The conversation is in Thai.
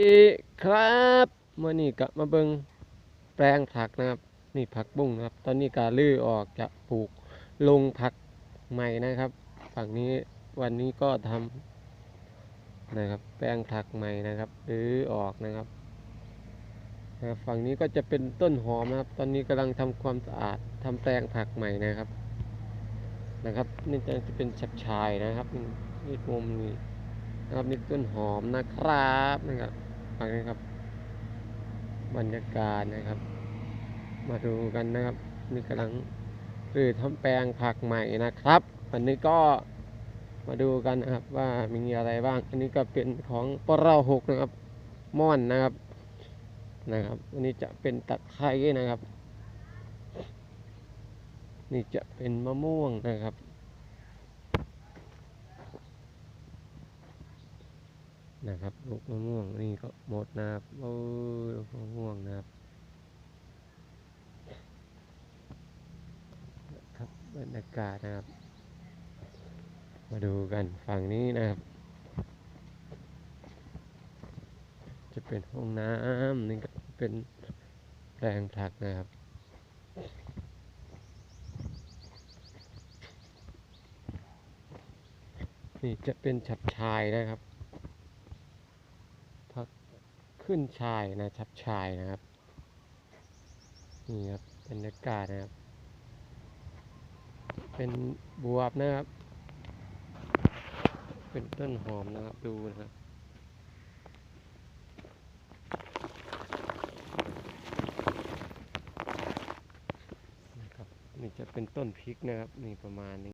ดีครับเมื่อนี้ก็มาเบิงแปลงผักนะครับ นี่ผักบุ้งนะครับ ตอนนี้การลื้อออกจะปลูกลงผักใหม่นะครับ ฝั่งนี้วันนี้ก็ทำนะครับ แปลงผักใหม่นะครับรื้อออกนะครับฝั่งนี้ก็จะเป็นต้นหอมนะครับ ตอนนี้กำลังทำความสะอาดทำแปลงผักใหม่นะครับ นะครับ นี่จะเป็นชับชายนะครับนี่นี่มุมนี้นะครับนี่ต้นหอมนะครับนะครับ ฟังนะครับ บรรยากาศนะครับ มาดูกันนะครับ นี่กำลังรือทำแปลงผักใหม่นะครับ วันนี้ก็มาดูกันนะครับว่ามีอะไรบ้าง อันนี้ก็เป็นของปรเราหกนะครับม่อนนะครับนะครับ อันนี้จะเป็นตะไคร้นะครับ นี่จะเป็นมะม่วงนะครับ นะครับลูกมะม่วงนี่ก็หมดนะครับโอ้ยลูกมะม่วงนะครับครับบรรยากาศนะครับ มาดูกันฝั่งนี้นะครับ จะเป็นห้องน้ำนี่ก็เป็นแปลงผักนะครับนี่จะเป็นฉับชายนะครับ ขึ้นชายนะชับชายนะครับนี่ครับบรรยากาศนะครับ เป็นบวบนะครับ เป็นต้นหอมนะครับดูนะครับนะครับนี่จะเป็นต้นพริกนะครับนี่ประมาณนี้